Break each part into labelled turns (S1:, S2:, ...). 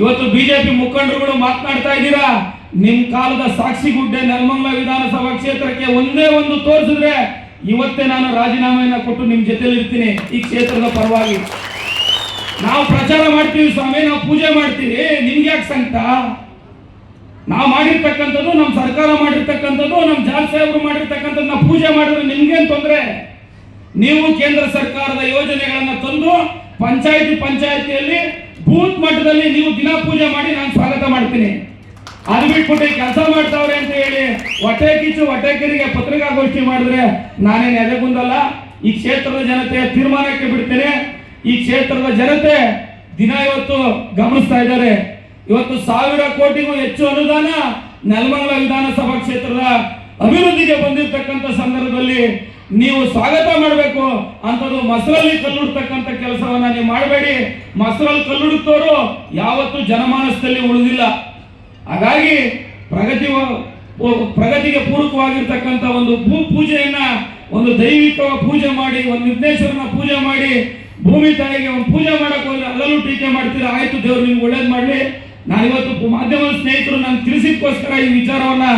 S1: ಇವತ್ತು ಬಿಜೆಪಿ ಮುಖಂಡರುಗಳು ಮಾತನಾಡ್ತಾ ಇದ್ದೀರಾ? ನಿಮ್ ಕಾಲದ ಸಾಕ್ಷಿ ಗುಡ್ಡೆ ನೆಲಮಂಗಲ ವಿಧಾನಸಭಾ ಕ್ಷೇತ್ರಕ್ಕೆ ಒಂದೇ ಒಂದು ತೋರಿಸಿದ್ರೆ ಇವತ್ತೇ ನಾನು ರಾಜೀನಾಮೆಯನ್ನ ಕೊಟ್ಟು ನಿಮ್ ಜೊತೆಲಿ ಇರ್ತೀನಿ ಈ ಕ್ಷೇತ್ರದ ಪರವಾಗಿ. ನಾವು ಪ್ರಚಾರ ಮಾಡ್ತೀವಿ ಸ್ವಾಮಿ, ನಾವು ಪೂಜೆ ಮಾಡ್ತೀವಿ. ನಿಮ್ಗೆ ಯಾಕೆ ಸಂಕಟ? ನಾವು ಮಾಡಿರ್ತಕ್ಕಂಥದ್ದು ನಮ್ಮ ಸರ್ಕಾರ ಮಾಡಿರ್ತಕ್ಕಂಥದ್ದು ನಮ್ಮ ಜಾಲ್ ಸಾಹೇಬರು ಮಾಡಿರ್ತಕ್ಕಂಥದ್ದು, ನಾವು ಪೂಜೆ ಮಾಡಿದ್ರೆ ನಿಮ್ಗೇನು ತೊಂದರೆ? ನೀವು ಕೇಂದ್ರ ಸರ್ಕಾರದ ಯೋಜನೆಗಳನ್ನು ತಂದು ಪಂಚಾಯತಿ ಪಂಚಾಯತಿಯಲ್ಲಿ ಬೂತ್ ಮಟ್ಟದಲ್ಲಿ ನೀವು ದಿನ ಪೂಜೆ ಮಾಡಿ ನಾನು ಸ್ವಾಗತ ಮಾಡ್ತೀನಿ. ಅದು ಬಿಟ್ಬಿಟ್ಟು ಕೆಲಸ ಮಾಡ್ತಾವ್ರೆ ಅಂತ ಹೇಳಿ ಹೊಟ್ಟೆ ಕಿಚ್ಚು, ಹೊಟ್ಟೆ ಕಿರಿಗೆ ಪತ್ರಿಕಾಗೋಷ್ಠಿ ಮಾಡಿದ್ರೆ ನಾನೇನು ಎದೆಗುಂದಲ್ಲ ಈ ಕ್ಷೇತ್ರದ ಜನತೆ ತೀರ್ಮಾನಕ್ಕೆ ಬಿಡ್ತೇನೆ. ಈ ಕ್ಷೇತ್ರದ ಜನತೆ ದಿನ ಇವತ್ತು ಗಮನಿಸ್ತಾ ಇದ್ದಾರೆ. ಇವತ್ತು ಸಾವಿರ ಕೋಟಿಗೂ ಹೆಚ್ಚು ಅನುದಾನ ನೆಲಮಂಗಲ ವಿಧಾನಸಭಾ ಕ್ಷೇತ್ರದ ಅಭಿವೃದ್ಧಿಗೆ ಬಂದಿರತಕ್ಕಂಥ ಸಂದರ್ಭದಲ್ಲಿ ನೀವು ಸ್ವಾಗತ ಮಾಡಬೇಕು ಅಂತದ್ದು ಮಸರಲ್ಲಿ ಕಲ್ಲುಡ್ತಕ್ಕಂಥ ಕೆಲಸವನ್ನ ನೀವು ಮಾಡಬೇಡಿ. ಮಸರಲ್ಲಿ ಕಲ್ಲುಡುತ್ತವರು ಯಾವತ್ತೂ ಜನಮಾನಸದಲ್ಲಿ ಉಳಿದಿಲ್ಲ. ಹಾಗಾಗಿ ಪ್ರಗತಿ ಪ್ರಗತಿಗೆ ಪೂರಕವಾಗಿರ್ತಕ್ಕಂಥ ಒಂದು ಭೂ ಪೂಜೆಯನ್ನ, ಒಂದು ದೈವಿಕ ಪೂಜೆ ಮಾಡಿ, ಒಂದು ವಿಘ್ನೇಶ್ವರನ ಪೂಜೆ ಮಾಡಿ, ಭೂಮಿ ತಾಯಿಗೆ ಒಂದು ಪೂಜೆ ಮಾಡಕ್ ಹೋದ್ರೆ ಅಲ್ಲೂ ಟೀಕೆ ಮಾಡ್ತೀರಾ? ಆಯ್ತು ದೇವ್ರು, ನಿಮ್ಗೆ ಒಳ್ಳೇದು ಮಾಡಲಿ. ನಾನು ಇವತ್ತು ಮಾಧ್ಯಮದ ಸ್ನೇಹಿತರು ನಾನು ತಿಳಿಸಿದ್ಕೋಸ್ಕರ ಈ ವಿಚಾರವನ್ನ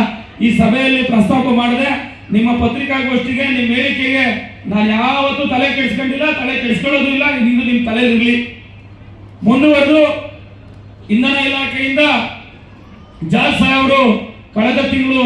S1: ಈ ಸಭೆಯಲ್ಲಿ ಪ್ರಸ್ತಾಪ ಮಾಡಿದೆ. ನಿಮ್ಮ ಪತ್ರಿಕಾಗೋಷ್ಠಿಗೆ, ನಿಮ್ಮ ಹೇಳಿಕೆಗೆ ನಾನು ಯಾವತ್ತೂ ತಲೆ ಕೆಡಿಸ್ಕೊಂಡಿಲ್ಲ, ತಲೆ ಕೆಡಿಸ್ಕೊಳ್ಳೋದು ಇಲ್ಲ ಇದು ನಿಮ್ಮ ತಲೆಯಲ್ಲಿರಲಿ ಮುಂದುವರೆದು ಇಂಧನ ಇಲಾಖೆಯಿಂದ ಜಾಲ್ ಸಾಹೇಬರು ಕಳೆದ ತಿಂಗಳು